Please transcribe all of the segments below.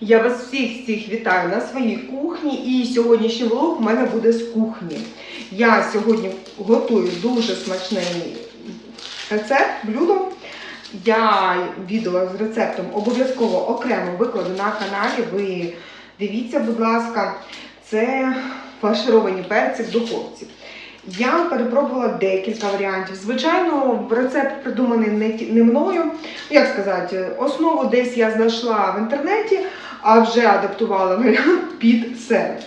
Я вас всіх всіх вітаю на своїй кухні. І сьогоднішній влог у мене буде з кухні. Я сьогодні готую дуже смачний рецепт, блюдо. Я відео з рецептом обов'язково окремо викладу на каналі. Ви дивіться, будь ласка, це фаршировані перці в духовці. Я перепробувала декілька варіантів. Звичайно, рецепт придуманий не, не мною. Як сказати, основу десь я знайшла в інтернеті, а вже адаптувала варіант під себе.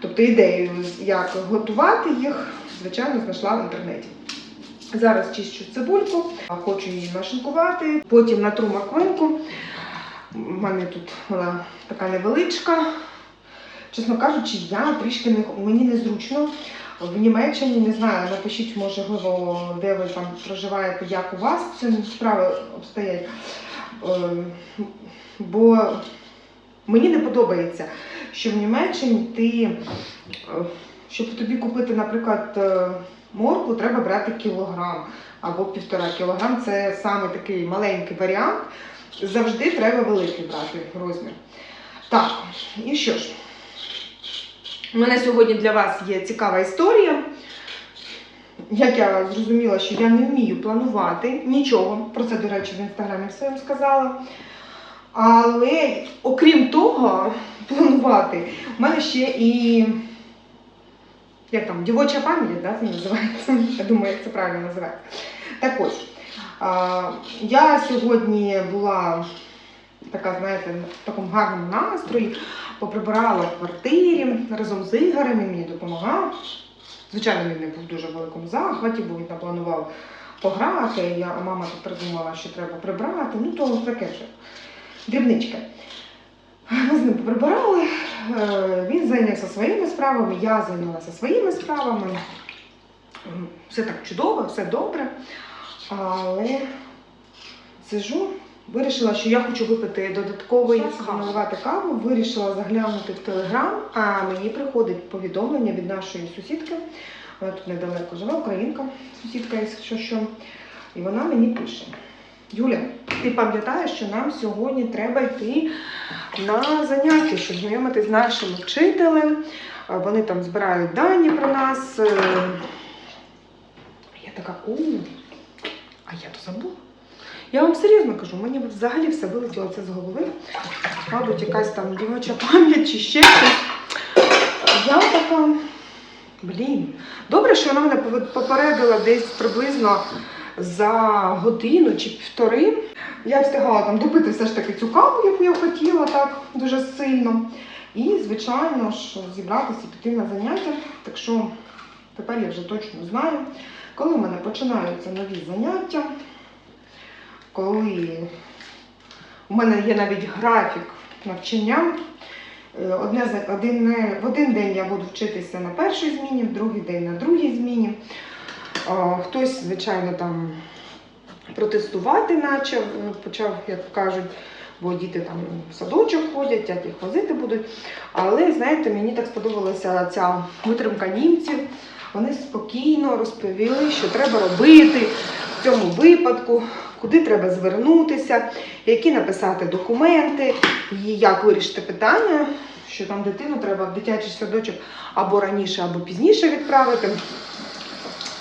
Тобто ідею, як готувати їх, звичайно, знайшла в інтернеті. Зараз чищу цибульку, хочу її нашинкувати, потім натру морквинку. У мене тут вона така невеличка. Чесно кажучи, я трішки не мені незручно. В Німеччині не знаю, напишіть, можливо, де ви там проживаєте, як у вас ці справи обстоять. Ем, Бо мені не подобається, що в Німеччині ти, е, щоб тобі купити, наприклад, е, моркву, треба брати кілограм або півтора кілограм. Це саме такий маленький варіант. Завжди треба великий брати розмір. Так, і що ж? У мене сьогодні для вас є цікава історія. Як я зрозуміла, що я не вмію планувати нічого. Про це, до речі, в інстаграмі вам сказала. Але окрім того, планувати, в мене ще і як там, дівоча пам'ять, да, це називається. Я думаю, як це правильно називається. Так ось, я сьогодні була така, знаєте, в такому гарному настрої, поприбирала в квартирі разом з Ігорем, він мені допомагав. Звичайно, він не був в дуже великому захваті, бо він напланував пограти. Я, мама тут придумала, що треба прибрати. Ну, то таке вже дрібничка. Ми з ним поприбирали, е, він зайнявся своїми справами, я зайнялася своїми справами. Все так чудово, все добре. Але сижу, вирішила, що я хочу випити додатковий наливати каву. Вирішила заглянути в телеграм, а мені приходить повідомлення від нашої сусідки. Вона тут недалеко живе, українка, сусідка, якщо що. І вона мені пише: Юля, ти пам'ятаєш, що нам сьогодні треба йти на заняття, щоб знайомитись з нашим вчителем. Е, Вони там збирають дані про нас. Е, Я така, у, а я то забула. Я вам серйозно кажу, мені взагалі все вилетіло це з голови. Мабуть, якась там дівоча пам'ять чи ще щось. Я така, блін. Добре, що вона мене попередила десь приблизно за годину чи півтори. Я встигала там допити все ж таки цю каву, яку я хотіла так дуже сильно. І, звичайно ж, зібратися і піти на заняття. Так що тепер я вже точно знаю, коли в мене починаються нові заняття, коли у мене є навіть графік навчання. Е, Одне, один, в один день я буду вчитися на першій зміні, в другий день на другій зміні. Хтось, звичайно, там протестувати почав, е, почав, як кажуть, бо діти там в садочок ходять, як їх возити будуть. Але, знаєте, мені так сподобалася ця витримка німців. Вони спокійно розповіли, що треба робити в цьому випадку, куди треба звернутися, які написати документи, як вирішити питання, що там дитину треба в дитячий садочок або раніше, або пізніше відправити.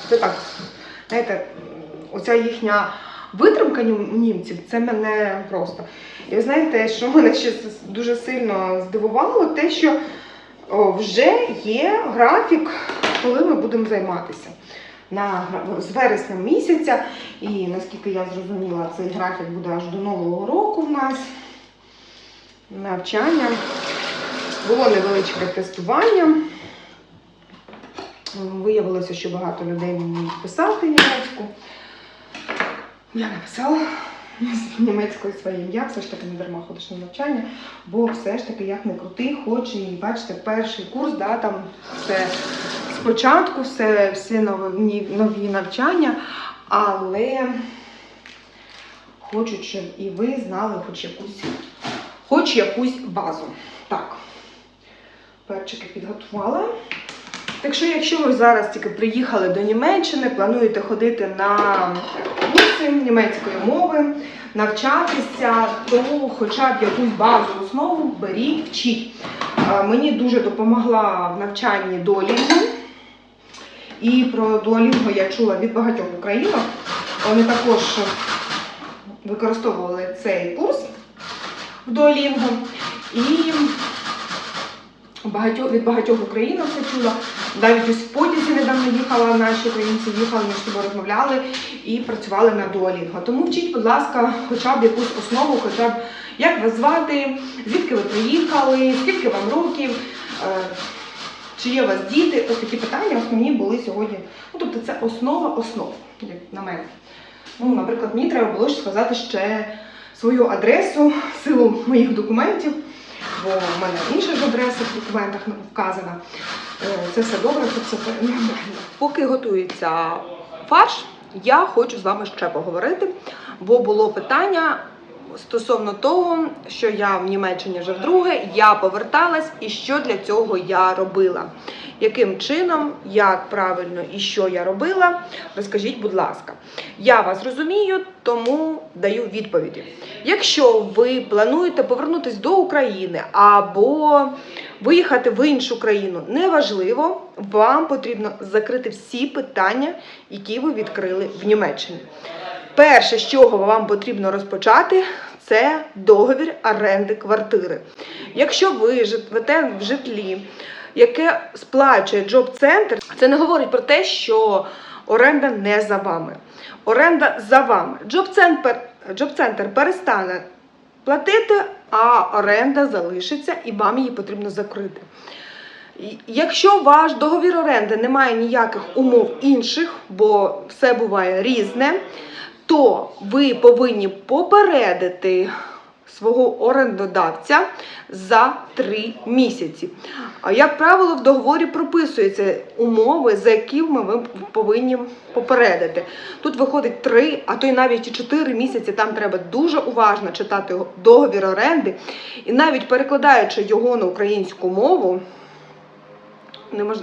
Це так, знаєте, оця їхня витримка німців, це мене просто. І ви знаєте, що мене ще дуже сильно здивувало, те, що вже є графік, коли ми будемо займатися. На, з вересня місяця, і наскільки я зрозуміла, цей графік буде аж до Нового року в нас навчання. Було невеличке тестування. Виявилося, що багато людей вміють писати німецьку. Я написала з німецькою своє ім'я, все ж таки не дарма ходиш на навчання, бо все ж таки, як не крути, хоч і бачите, перший курс, да, там все спочатку, все, всі нові, нові навчання, але хочуть, щоб і ви знали хоч якусь, хоч якусь базу. Так, перчики підготувала. Так що, якщо ви зараз тільки приїхали до Німеччини, плануєте ходити на курси, німецької мови, навчатися, то хоча б якусь базову основу беріть, вчіть. Е, Мені дуже допомогла в навчанні Duolingo. І про Duolingo я чула від багатьох українок. Вони також використовували цей курс в Duolingo. І багатьох, від багатьох українок це чула. Навіть ось в потязі недавно їхала, наші українці їхали, між собою розмовляли і працювали на Duolingo. Тому вчіть, будь ласка, хоча б якусь основу, хоча б як вас звати, звідки ви приїхали, скільки вам років, е, чи є у вас діти. Ось такі питання основні були сьогодні. Ну, тобто це основа основ, як на мене. Ну, наприклад, мені треба було ще сказати ще свою адресу, силу моїх документів, бо в мене інша ж адреса в документах вказана. Е, Це все добре, це все нормально. Поки готується фарш, я хочу з вами ще поговорити, бо було питання стосовно того, що я в Німеччині вже вдруге, я поверталась і що для цього я робила. Яким чином, як правильно і що я робила, розкажіть, будь ласка. Я вас розумію, тому даю відповіді. Якщо ви плануєте повернутися до України або виїхати в іншу країну, неважливо, вам потрібно закрити всі питання, які ви відкрили в Німеччині. Перше, з чого вам потрібно розпочати, це договір оренди квартири. Якщо ви живете в житлі, яке сплачує джоб-центр, це не говорить про те, що оренда не за вами. Оренда за вами. Джоб-центр, джоб-центр перестане платити, а оренда залишиться і вам її потрібно закрити. Якщо ваш договір оренди не має ніяких умов інших, бо все буває різне, то ви повинні попередити свого орендодавця за три місяці. Як правило, в договорі прописуються умови, за якими ви повинні попередити. Тут виходить три, а то й навіть чотири місяці. Там треба дуже уважно читати договір оренди, і навіть перекладаючи його на українську мову, немож...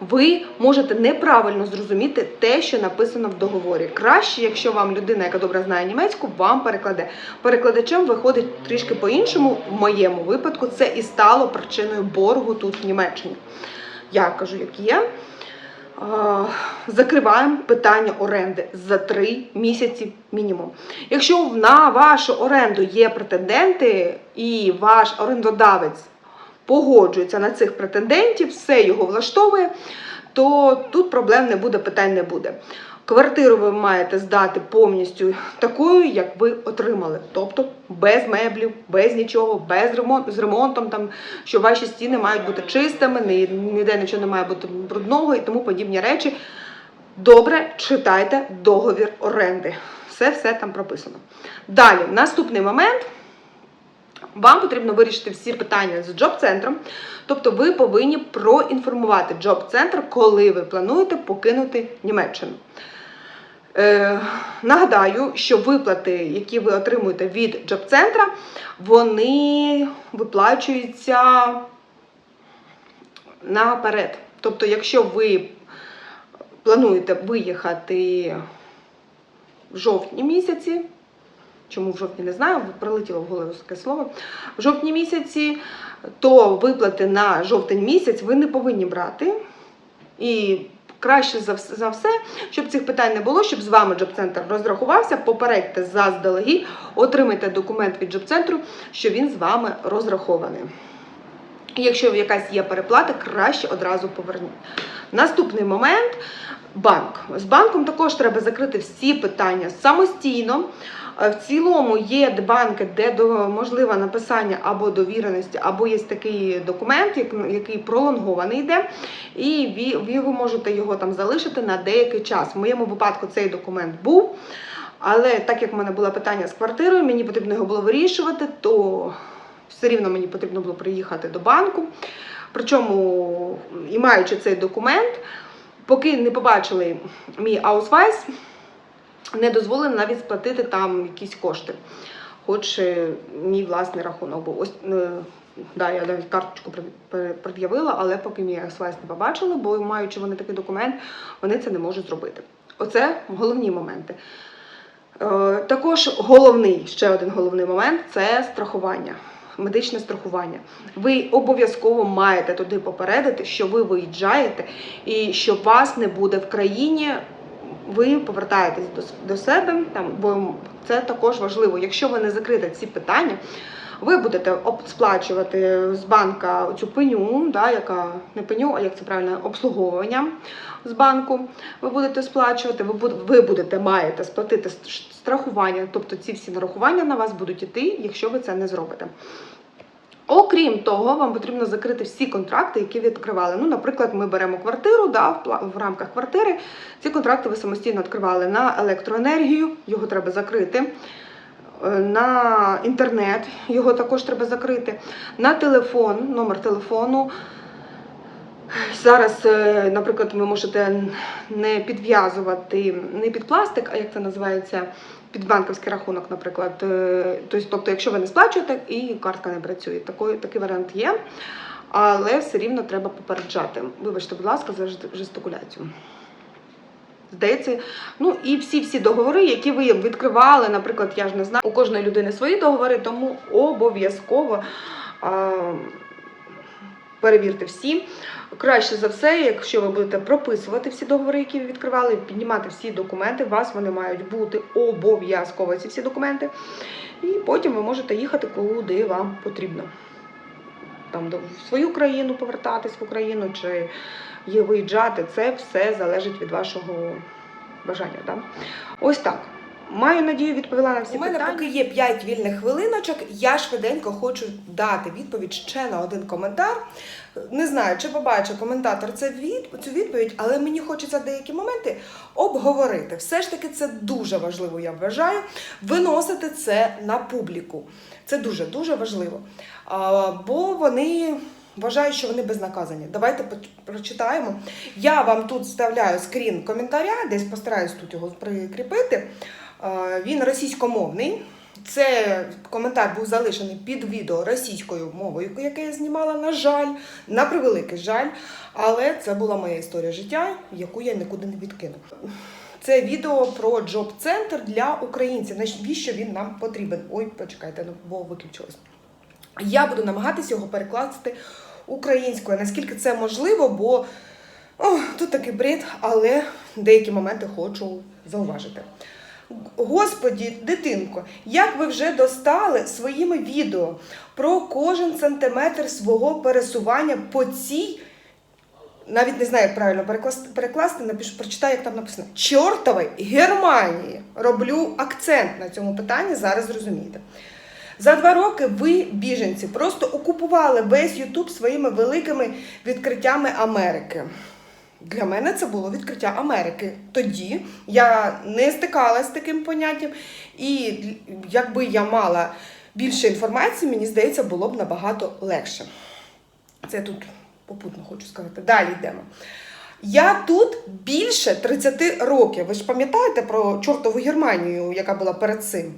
ви можете неправильно зрозуміти те, що написано в договорі. Краще, якщо вам людина, яка добре знає німецьку, вам перекладе. Перекладачем виходить трішки по-іншому. В моєму випадку це і стало причиною боргу тут в Німеччині. Я кажу, як є. Закриваємо питання оренди за три місяці мінімум. Якщо на вашу оренду є претенденти і ваш орендодавець погоджується на цих претендентів, все його влаштовує, то тут проблем не буде, питань не буде. Квартиру ви маєте здати повністю такою, як ви отримали, тобто без меблів, без нічого, без ремонту, з ремонтом, там, що ваші стіни мають бути чистими, ні- ніде нічого не має бути брудного і тому подібні речі. Добре читайте договір оренди. Все все там прописано. Далі, наступний момент. Вам потрібно вирішити всі питання з джоб-центром. Тобто ви повинні проінформувати джоб-центр, коли ви плануєте покинути Німеччину. Е, нагадаю, що виплати, які ви отримуєте від джоб-центра, вони виплачуються наперед. Тобто, якщо ви плануєте виїхати в жовтні місяці, чому в жовтні не знаю, прилетіло в голову таке слово. В жовтні місяці, то виплати на жовтень місяць ви не повинні брати. І краще за все, щоб цих питань не було, щоб з вами джоб-центр розрахувався, попередьте заздалегідь, отримайте документ від джоб-центру, що він з вами розрахований. Якщо якась є переплата, краще одразу поверніть. Наступний момент банк. З банком також треба закрити всі питання самостійно. В цілому є банки, де можливе написання або довіреності, або є такий документ, який пролонгований йде, і ві- ви можете його там залишити на деякий час. В моєму випадку цей документ був. Але так як в мене було питання з квартирою, мені потрібно його було вирішувати, то все рівно мені потрібно було приїхати до банку. Причому, і маючи цей документ, поки не побачили мій аусвайс, не дозволили навіть сплатити там якісь кошти. Хоч е, мій власний рахунок був. Ось, е, да, я навіть карточку пред'явила, але поки мій аусвайс не побачили, бо маючи вони такий документ, вони це не можуть зробити. Оце головні моменти. Е, Також головний, ще один головний момент це страхування, медичне страхування. Ви обов'язково маєте туди попередити, що ви виїжджаєте і що вас не буде в країні. Ви повертаєтесь до, себе, там, бо це також важливо. Якщо ви не закрите ці питання, ви будете сплачувати з банка цю пеню, да, яка не пеню, а як це правильно, обслуговування з банку. Ви будете сплачувати, ви ви будете маєте сплатити страхування, тобто ці всі нарахування на вас будуть іти, якщо ви це не зробите. Окрім того, вам потрібно закрити всі контракти, які відкривали. Ну, наприклад, ми беремо квартиру, да, в, рамках квартири. Ці контракти ви самостійно відкривали на електроенергію, його треба закрити. Е, На інтернет його також треба закрити. На телефон, номер телефону. Зараз, е, наприклад, ви можете не підв'язувати не під пластик, а як це називається, під банківський рахунок, наприклад. Е, Тобто, тобто, якщо ви не сплачуєте і картка не працює. Такий, такий варіант є. Але все рівно треба попереджати. Вибачте, будь ласка, за жест- жестикуляцію. Здається, ну і всі всі договори, які ви відкривали, наприклад, я ж не знаю, у кожної людини свої договори, тому обов'язково перевірте всі. Краще за все, якщо ви будете прописувати всі договори, які ви відкривали, піднімати всі документи, у вас вони мають бути обов'язково ці всі документи. І потім ви можете їхати куди вам потрібно. Там в свою країну повертатись в Україну чи виїжджати, це все залежить від вашого бажання. Да? Ось так. Маю надію, відповіла на всі У мене питання. поки є 5 вільних хвилиночок. Я швиденько хочу дати відповідь ще на один коментар. Не знаю, чи побачив коментатор це від, цю відповідь, але мені хочеться деякі моменти обговорити. Все ж таки, це дуже важливо, я вважаю, виносити це на публіку. Це дуже дуже важливо. А, бо вони. Вважаю, що вони безнаказані. Давайте прочитаємо. Я вам тут вставляю скрін коментаря, десь постараюсь тут його прикріпити. Е, Він російськомовний. Це коментар був залишений під відео російською мовою, яке я знімала, на жаль, на превеликий жаль. Але це була моя історія життя, яку я нікуди не відкину. Це відео про джоб-центр для українців. Навіщо він нам потрібен? Ой, почекайте, ну, бо виключилось. Я буду намагатися його перекласти українською, наскільки це можливо, бо о, тут такий бред, але деякі моменти хочу зауважити. Господі, дитинко, як ви вже достали своїми відео про кожен сантиметр свого пересування по цій, навіть не знаю, як правильно перекласти, перекласти напишу, прочитаю, як там написано. Чортової Германії. Роблю акцент на цьому питанні, зараз зрозумієте. За два роки ви, біженці, просто окупували весь Ютуб своїми великими відкриттями Америки. Для мене це було відкриття Америки. Тоді я не стикалася з таким поняттям, і якби я мала більше інформації, мені здається, було б набагато легше. Це тут попутно хочу сказати. Далі йдемо. Я тут більше 30 років. Ви ж пам'ятаєте про чортову Германію, яка була перед цим?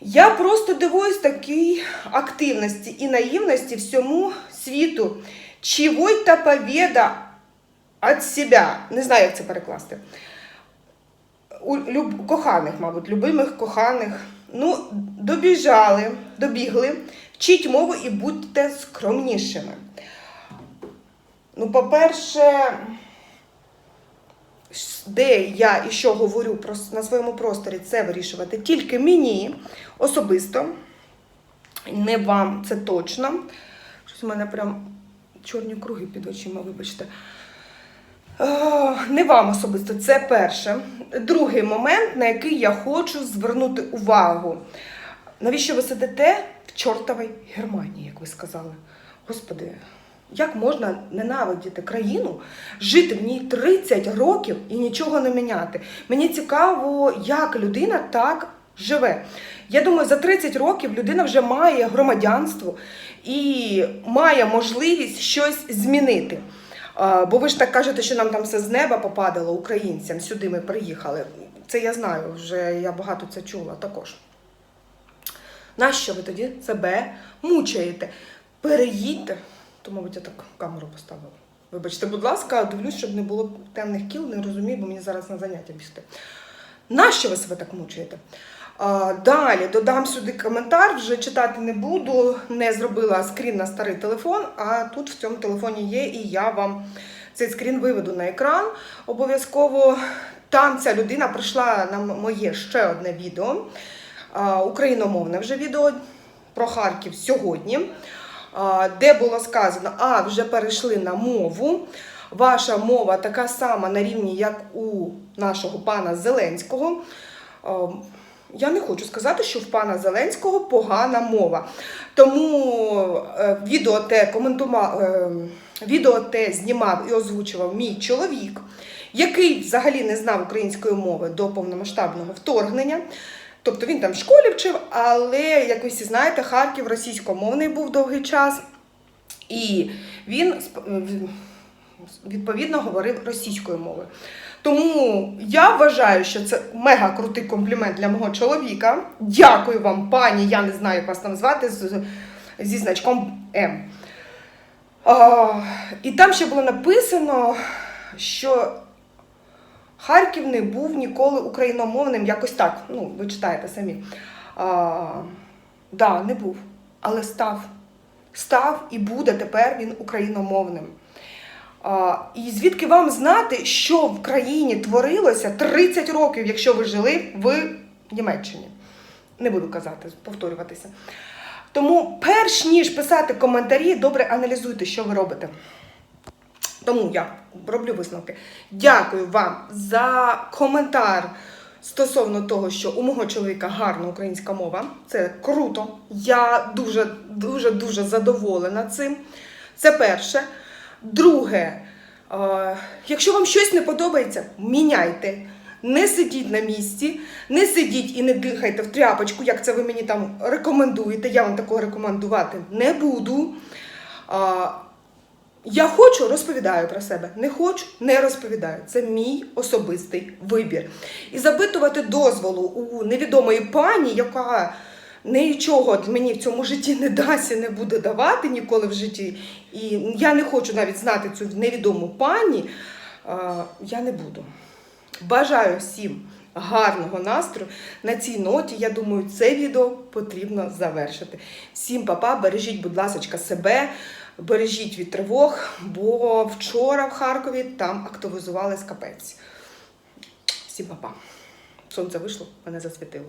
Я просто дивуюсь такій активності і наївності всьому світу. Чего-то победа від себе. Не знаю, як це перекласти. У люб... коханих, мабуть, любимих коханих. Ну, добіжали, добігли. Вчіть мову і будьте скромнішими. Ну, по-перше, де я і що говорю на своєму просторі, це вирішувати тільки мені особисто. Не вам, це точно. Щось у мене прям чорні круги під очима, вибачте. Не вам особисто, це перше. Другий момент, на який я хочу звернути увагу. Навіщо ви сидите в чортовій Германії, як ви сказали? Господи, як можна ненавидіти країну, жити в ній 30 років і нічого не міняти? Мені цікаво, як людина так живе. Я думаю, за 30 років людина вже має громадянство і має можливість щось змінити. Бо ви ж так кажете, що нам там все з неба попадало українцям, сюди ми приїхали. Це я знаю, вже я багато це чула також. Нащо ви тоді себе мучаєте? Переїдьте. То, мабуть, я так камеру поставила. Вибачте, будь ласка, дивлюсь, щоб не було темних кіл, не розумію, бо мені зараз на заняття бігти. Нащо ви себе так мучуєте? Далі додам сюди коментар, вже читати не буду, не зробила скрін на старий телефон, а тут в цьому телефоні є, і я вам цей скрін виведу на екран. Обов'язково там ця людина прийшла на моє ще одне відео, україномовне вже відео про Харків сьогодні, де було сказано, а вже перейшли на мову. Ваша мова така сама на рівні, як у нашого пана Зеленського. Е, Я не хочу сказати, що в пана Зеленського погана мова. Тому е, відео те коментував, е, відео те знімав і озвучував мій чоловік, який взагалі не знав української мови до повномасштабного вторгнення. Тобто він там в школі вчив, але, як ви всі знаєте, Харків російськомовний був довгий час. І він відповідно говорив російською мовою. Тому я вважаю, що це мега крутий комплімент для мого чоловіка. Дякую вам, пані. Я не знаю, як вас там звати з- зі значком М. А, і там ще було написано, що Харків не був ніколи україномовним, якось так. Ну, ви читаєте самі. А, да, не був, але став. Став і буде тепер він україномовним. І звідки вам знати, що в країні творилося 30 років, якщо ви жили в Німеччині? Не буду казати, повторюватися. Тому, перш ніж писати коментарі, добре аналізуйте, що ви робите. Тому я роблю висновки. Дякую вам за коментар стосовно того, що у мого чоловіка гарна українська мова. Це круто. Я дуже, дуже, дуже задоволена цим. Це перше. Друге, е, якщо вам щось не подобається, міняйте. Не сидіть на місці, не сидіть і не дихайте в тряпочку, як це ви мені там рекомендуєте. Я вам такого рекомендувати не буду. Я хочу, розповідаю про себе. Не хочу, не розповідаю. Це мій особистий вибір. І запитувати дозволу у невідомої пані, яка нічого мені в цьому житті не дасть і не буде давати ніколи в житті. І я не хочу навіть знати цю невідому пані. Я не буду. Бажаю всім гарного настрою. На цій ноті, я думаю, це відео потрібно завершити. Всім папа, бережіть, будь ласка, себе, бережіть від тривог, бо вчора в Харкові там активізували капець. Всім папа. Сонце вийшло, мене засвітило.